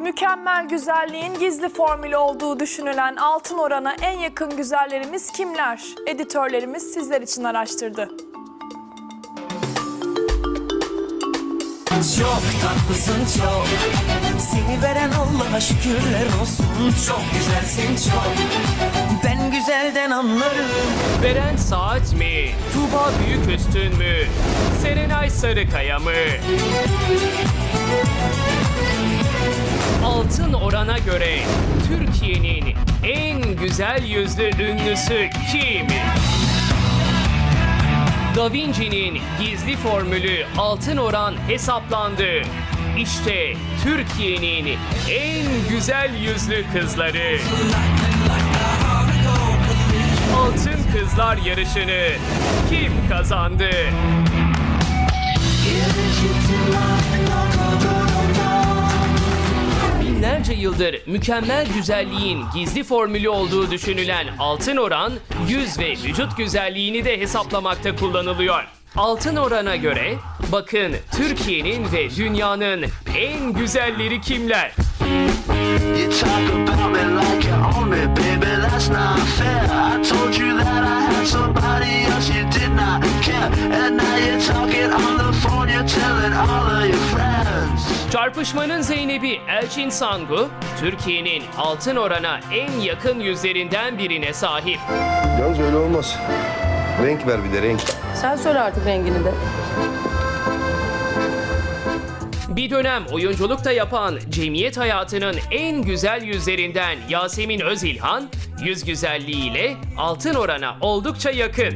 Mükemmel güzelliğin gizli formülü olduğu düşünülen altın orana en yakın güzellerimiz kimler? Editörlerimiz sizler için araştırdı. Çok tatlısın çok Seni veren Allah'a şükürler olsun Çok güzelsin çok Ben güzelden anlarım Beren Saat mi? Tuğba Büyüküstün mü? Serenay Sarıkaya mı? Altın orana göre Türkiye'nin en güzel yüzlü ünlüsü kim? Da Vinci'nin gizli formülü altın oran hesaplandı. İşte Türkiye'nin en güzel yüzlü kızları. Altın Kızlar yarışını kim kazandı? Binlerce yıldır mükemmel güzelliğin gizli formülü olduğu düşünülen altın oran, yüz ve vücut güzelliğini de hesaplamakta kullanılıyor. Altın orana göre bakın Türkiye'nin ve dünyanın en güzelleri kimler? You Çarpışmanın Zeynep'i Elçin Sangu, Türkiye'nin altın orana en yakın yüzlerinden birine sahip. Yalnız öyle olmaz. Renk ver bir de renk. Sen söyle artık rengini de. Bir dönem oyunculuk da yapan cemiyet hayatının en güzel yüzlerinden Yasemin Özilhan, yüz güzelliğiyle altın orana oldukça yakın.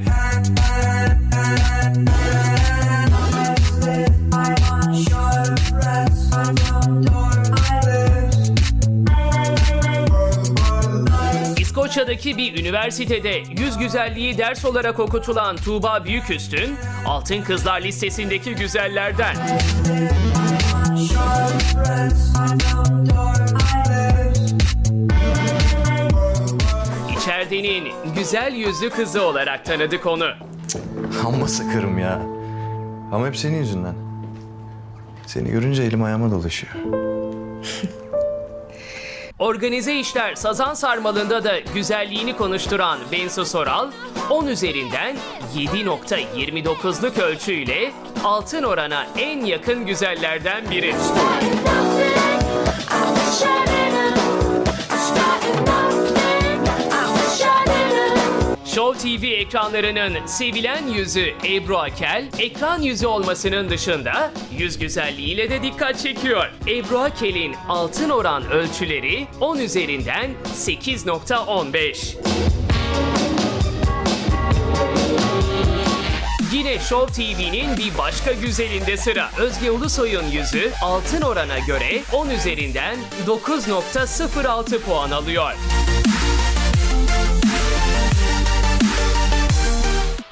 İskoçya'daki bir üniversitede yüz güzelliği ders olarak okutulan Tuğba Büyüküstün, Altın Kızlar listesindeki güzellerden. İçeridenin güzel yüzlü kızı olarak tanıdık onu. Amma sıkırım ya. Ama hep senin yüzünden. Seni görünce elim ayağıma dolaşıyor. Organize işler Sazan Sarmalı'nda da güzelliğini konuşturan Bensu Soral, 10 üzerinden 7.29'luk ölçüyle altın orana en yakın güzellerden biri. Show TV ekranlarının sevilen yüzü Ebru Akel, ekran yüzü olmasının dışında yüz güzelliğiyle de dikkat çekiyor. Ebru Akel'in altın oran ölçüleri 10 üzerinden 8.15. Yine Show TV'nin bir başka güzelinde sıra. Özge Ulusoy'un yüzü altın orana göre 10 üzerinden 9.06 puan alıyor.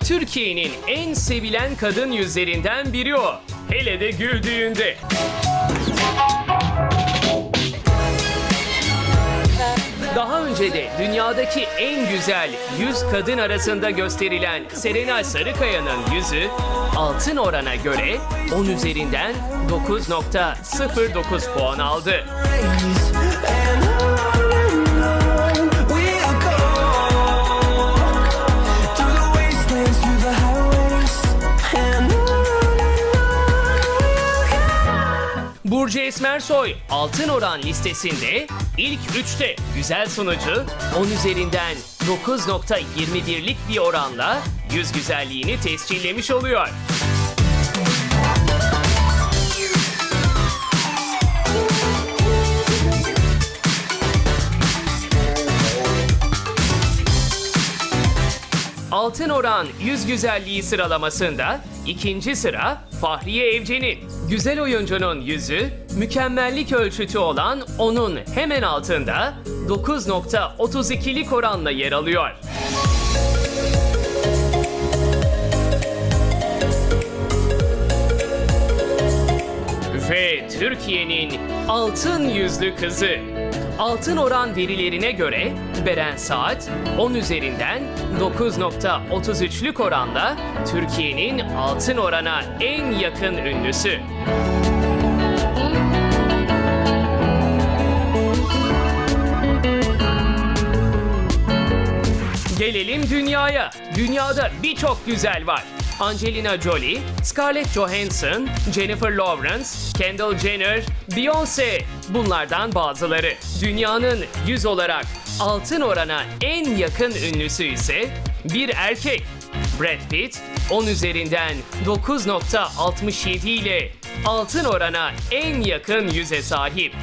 Türkiye'nin en sevilen kadın yüzlerinden biri o. Hele de güldüğünde. Daha önce de dünyadaki en güzel 100 kadın arasında gösterilen Serenay Sarıkaya'nın yüzü altın orana göre 10 üzerinden 9.09 puan aldı. Burcu Esmersoy altın oran listesinde ilk 3'te güzel sunucu 10 üzerinden 9.21'lik bir oranla yüz güzelliğini tescillemiş oluyor. Altın Oran Yüz Güzelliği sıralamasında ikinci sıra Fahriye Evcen'in. Güzel oyuncunun yüzü mükemmellik ölçütü olan onun hemen altında 9.32'lik oranla yer alıyor. Ve Türkiye'nin altın yüzlü kızı. Altın oran verilerine göre Beren Saat 10 üzerinden 9.33'lük oranla Türkiye'nin altın orana en yakın ünlüsü. Gelelim dünyaya. Dünyada birçok güzel var. Angelina Jolie, Scarlett Johansson, Jennifer Lawrence, Kendall Jenner, Beyoncé bunlardan bazıları. Dünyanın yüz olarak altın orana en yakın ünlüsü ise bir erkek. Brad Pitt 10 üzerinden 9.67 ile altın orana en yakın yüze sahip.